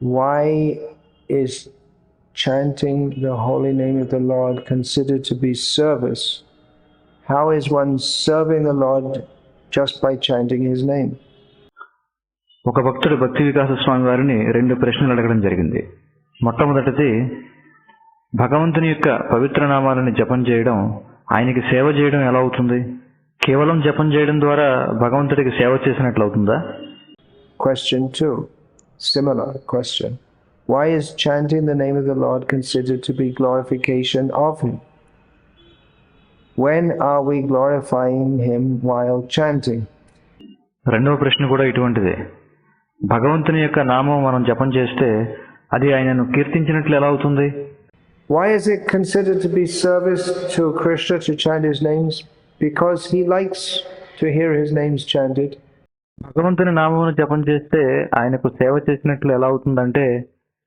Why is chanting the holy name of the Lord considered to be service? How is one serving the Lord just by chanting his name? ఒక భక్తుడు భక్తి వికాస స్వామి వారిని రెండు ప్రశ్నలు అడగడం జరిగింది మొట్టమొదటిది భగవంతుని యొక్క పవిత్ర నామాలను జపం చేయడం ఆయనకి సేవ చేయడం ఎలా అవుతుంది? కేవలం జపం చేయడం ద్వారా భగవంతుడికి సేవ చేసినట్లు అవుతుందా? Question two similar question why is chanting the name of the Lord consider to be glorification of him when are we glorifying him while chanting రెండవ ప్రశ్న కూడా ఇటువంటిదే. భగవంతుని యొక్క నామం మనం జపం చేస్తే అది ఆయనను కీర్తించినట్లు ఎలా అవుతుంది? Why is it considered to be service to Krishna to chant his names? Because he likes to hear his names chanted. భగవంతుని నామమును జపం చేస్తే ఆయనకు సేవ చేసినట్లు ఎలా అవుతుందంటే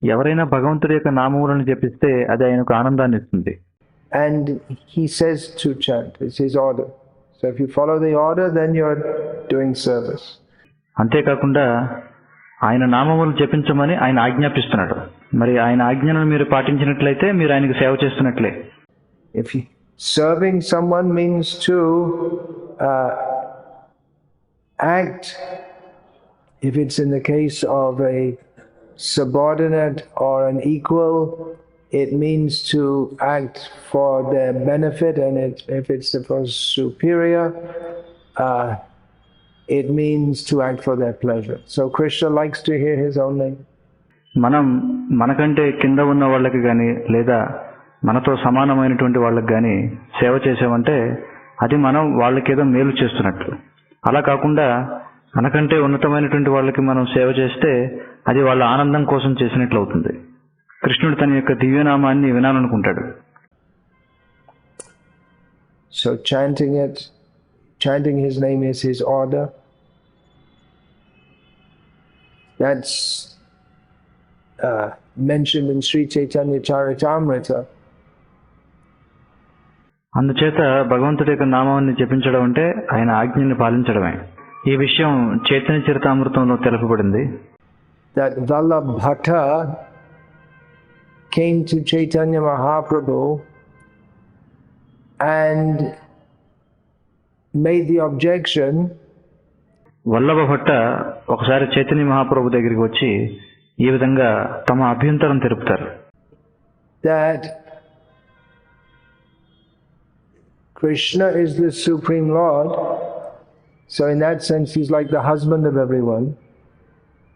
ఎవరైనా భగవంతుడి యొక్క నామములను జపిస్తే అది ఆయనకు ఆనందాన్ని ఇస్తుంది and he says to chant it's his order so if you follow the order then you are doing service అంతేకాకుండా ఆయన నామములు జపించమని ఆయన ఆజ్ఞాపిస్తున్నాడు మరి ఆయన ఆజ్ఞను మీరు పాటించినట్లయితే మీరు ఆయనకు సేవ చేస్తున్నట్లే If you, serving someone means to uh, act, if it's in the case of a subordinate or an equal, it means to act for their benefit, and it, if it's for superior, uh, it means to act for their pleasure. So Krishna likes to hear his own name. మనం మనకంటే కింద ఉన్న వాళ్ళకి కానీ లేదా మనతో సమానమైనటువంటి వాళ్ళకి కానీ సేవ చేసామంటే అది మనం వాళ్ళకేదో మేలు చేస్తున్నట్లు అలా కాకుండా మనకంటే ఉన్నతమైనటువంటి వాళ్ళకి మనం సేవ చేస్తే అది వాళ్ళ ఆనందం కోసం చేసినట్లు అవుతుంది. కృష్ణుడు తన యొక్క దివ్యనామాన్ని వినాలనుకుంటాడు. So chanting it chanting his name is his order that's uh, mentioned in Sri Chaitanya Charitamrita. అందుచేత భగవంతుడి యొక్క నామాన్ని జపించడం అంటే ఆయన ఆజ్ఞని పాలించడమే ఈ విషయం Chaitanya చరితామృతంలో తెలుపబడింది That Vallabhata came to Chaitanya Mahaprabhu and made the objection Vallabha Bhatta ఒకసారి చైతన్య మహాప్రభు దగ్గరికి వచ్చి ఈ విధంగా తమ అభ్యంతరం తెలుపుతారు that Krishna is the Supreme Lord. So, in that sense, he's like the husband of everyone.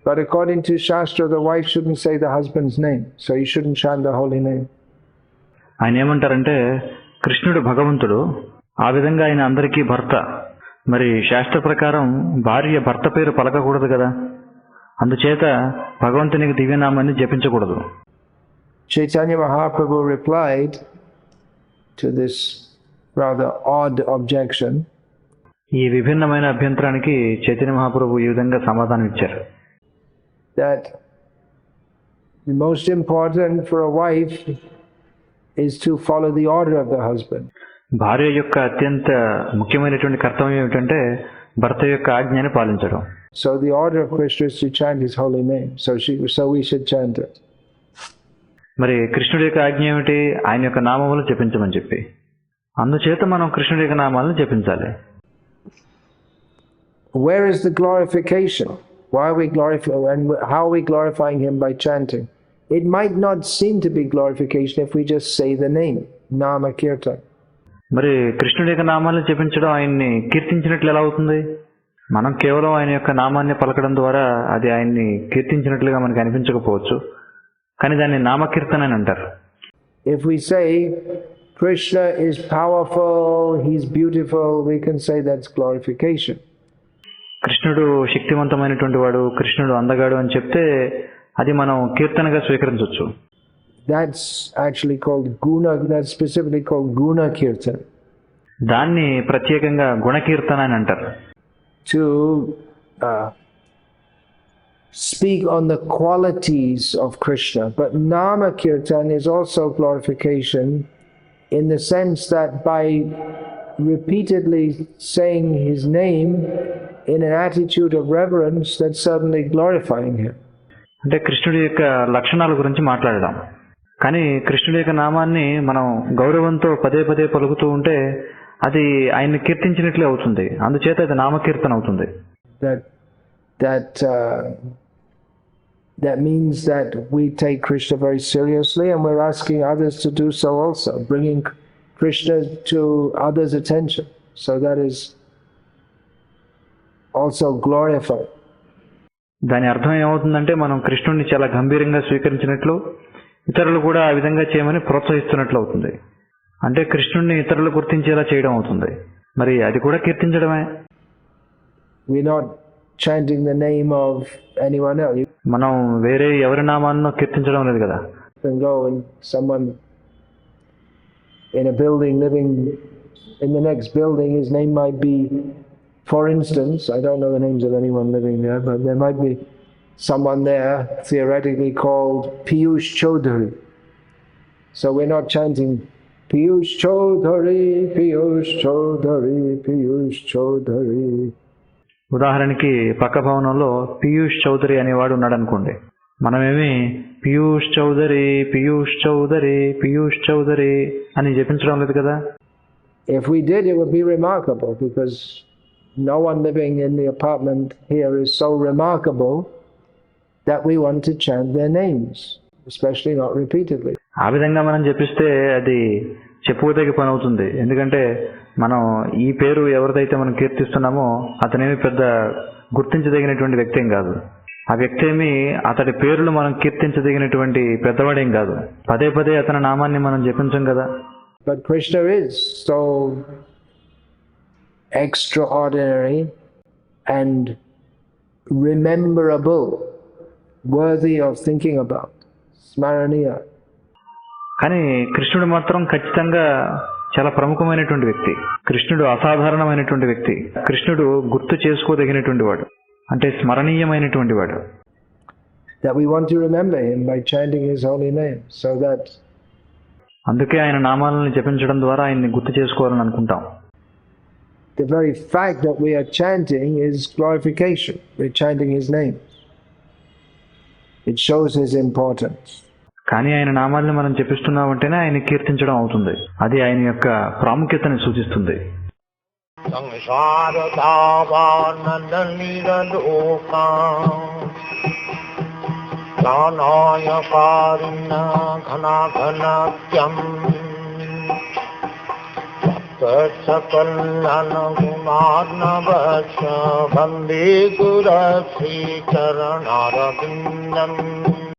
But according to Shastra, the wife shouldn't say the husband's name. So, you shouldn't chant the holy name. ఆయన ఏమంటారంటే కృష్ణుడు భగవంతుడు ఆ విధంగా ఆయన అందరికీ భర్త మరి శాస్త్ర ప్రకారం భార్య భర్త పేరు పలకకూడదు కదా అందుచేత భగవంతునికి దివ్యనామాన్ని జపించకూడదు Chaitanya Mahaprabhu replied to this rather odd objection ఈ విభిన్నమైన అభ్యంతరానికి చైతన్య మహాప్రభు ఈ విధంగా సమాధానం ఇచ్చారు that the most important for a wife is to follow the order of the husband. భార్య యొక్క అత్యంత ముఖ్యమైనటువంటి కర్తవ్యం ఏమిటంటే భర్త యొక్క ఆజ్ఞని పాలించడం. So the order of Christ is to chant his holy name so she so we should chant మరి కృష్ణుడి యొక్క ఆజ్ఞ ఏమిటి? ఆయన యొక్క నామములను జపించమని చెప్పి. అందుచేత మనం కృష్ణుడి యొక్క నామాలను జపించాలి. Where is the glorification why we glorify and how we glorifying him by chanting it might not seem to be glorification if we just say the name నామ కీర్తన మరి కృష్ణుడి యొక్క నామాలను చెప్పించడం ఆయన్ని కీర్తించినట్లు ఎలా అవుతుంది? మనం కేవలం ఆయన యొక్క నామాన్ని పలకడం ద్వారా అది ఆయన్ని కీర్తించినట్లుగా మనకి అనిపించకపోవచ్చు కానీ దాన్ని నామకీర్తన అని అంటారు If we say Krishna is powerful, he's beautiful, we can say that's glorification. కృష్ణుడు శక్తివంతమైనటువంటి వాడు కృష్ణుడు అందగాడు అని చెప్తే అది మనం కీర్తనగా స్వీకరించవచ్చు That's actually called guna, that's specifically called guna kirtan. దాన్ని ప్రత్యేకంగా గుణకీర్తన అని అంటారు To uh, speak on the qualities of Krishna. But nama kirtan is also glorification in the sense that by repeatedly saying his name in an attitude of reverence that's certainly glorifying him. అంటే కృష్ణుడి యొక్క లక్షణాల గురించి మాట్లాడదాం కానీ కృష్ణుడి యొక్క నామాన్ని మనం గౌరవంతో పదే పదే పలుకుతూ ఉంటే అది ఆయన్ని కీర్తించినట్లే అవుతుంది అందుచేత అది నామకీర్తన అవుతుంది That that uh, that means that we take Krishna very seriously, and we're asking others to do so also, bringing Krishna to others' attention. So that is also glorified. దాని అర్థం ఏమవుతుందంటే మనం కృష్ణుడిని చాలా గంభీరంగా స్వీకరించినట్లు ఇతరులు కూడా ఆ విధంగా చేయమని ప్రోత్సహిస్తున్నట్లు అవుతుంది అంటే కృష్ణుడిని ఇతరులు గుర్తించేలా చేయడం అవుతుంది మరి అది కూడా కీర్తించడమే We're not chanting the name of anyone else. మనం వేరే ఎవరి నామాన్నో కీర్తించడం లేదు కదా can go and someone in a building living in the next building, his name might be, for instance, I don't know the names of anyone living there, but there might be someone there theoretically called Piyush Chaudhary. So we're not chanting Piyush Chaudhary, Piyush Chaudhary, Piyush Chaudhary. ఉదాహరణకి పక్క భవనంలో పీయూష్ చౌదరి అనేవాడు ఉన్నాడు అనుకోండి మనమేమి పీయూష్ చౌదరి పీయూష్ చౌదరి పీయూష్ చౌదరి అని జపించడం లేదు కదా If we did, it would be remarkable because no one living in the apartment here is so remarkable that we want to chant their names, especially not repeatedly. ఆ విధంగా మనం జపిస్తే అది చెప్పుకోదగ్గ పని అవుతుంది ఎందుకంటే మనం ఈ పేరు ఎవరిదైతే మనం కీర్తిస్తున్నామో అతనేమి పెద్ద గుర్తించదగినటువంటి వ్యక్తి ఏం కాదు ఆ వ్యక్తి ఏమి అతడి పేర్లు మనం కీర్తించదగినటువంటి పెద్దవాడేం కాదు పదే పదే అతని నామాన్ని మనం జపించం కదా But Krishna is so extraordinary and rememberable, worthy of thinking about. స్మరణీయ. కానీ కృష్ణుడు మాత్రం ఖచ్చితంగా చాలా ప్రముఖమైనటువంటి వ్యక్తి. కృష్ణుడు అసాధారణమైనటువంటి వ్యక్తి. కృష్ణుడు గుర్తు చేసుకోదగినటువంటి వాడు. అంటే స్మరణీయమైనటువంటి వాడు. అందుకే ఆయన నామాలను జపించడం ద్వారా ఆయన్ని గుర్తు చేసుకోవాలని అనుకుంటాం. The very fact that we are chanting is glorification. We're chanting his name. It shows his importance కానీ ఆయన నామాలను మనం జపిస్తున్నామంటేనే ఆయన కీర్తించడం అవుతుంది. అది ఆయన యొక్క ప్రాముఖ్యతని సూచిస్తుంది. సంసార सकलमार्नवस्य बन्दि गुरश्रीचरणम्